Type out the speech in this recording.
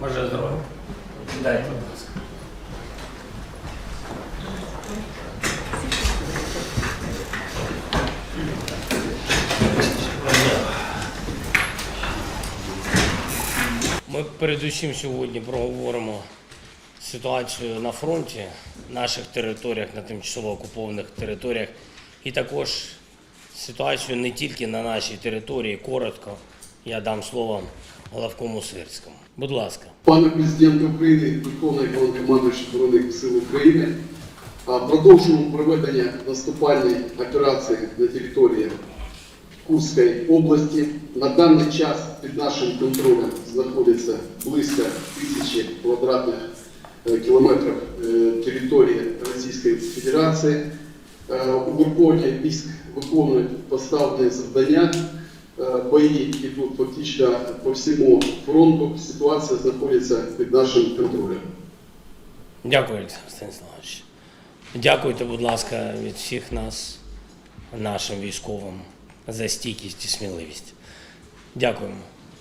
Бажаю здоров'я. Дайте, будь ласка. Ми передусім сьогодні проговоримо ситуацію на фронті, наших територіях, на тимчасово окупованих територіях, і також ситуацію не тільки на нашій території. Коротко я дам слово Головкому Сирському. Будь ласка. Пане президент України, Верховний Головнокомандуючий Збройних сил України, продовжуємо проведення наступальної операції на території Курської області. На даний час під нашим контролем знаходиться близько тисячі квадратних е, кілометрів е, території Російської Федерації. Е, У Верховні військ виконують поставлені завдання. Бої йдуть фактично по всьому фронту. Ситуація знаходиться під нашим контролем. Дякую, Олександр Станіславович. Дякуйте, будь ласка, від всіх нас, нашим військовим, за стійкість і сміливість. Дякуємо.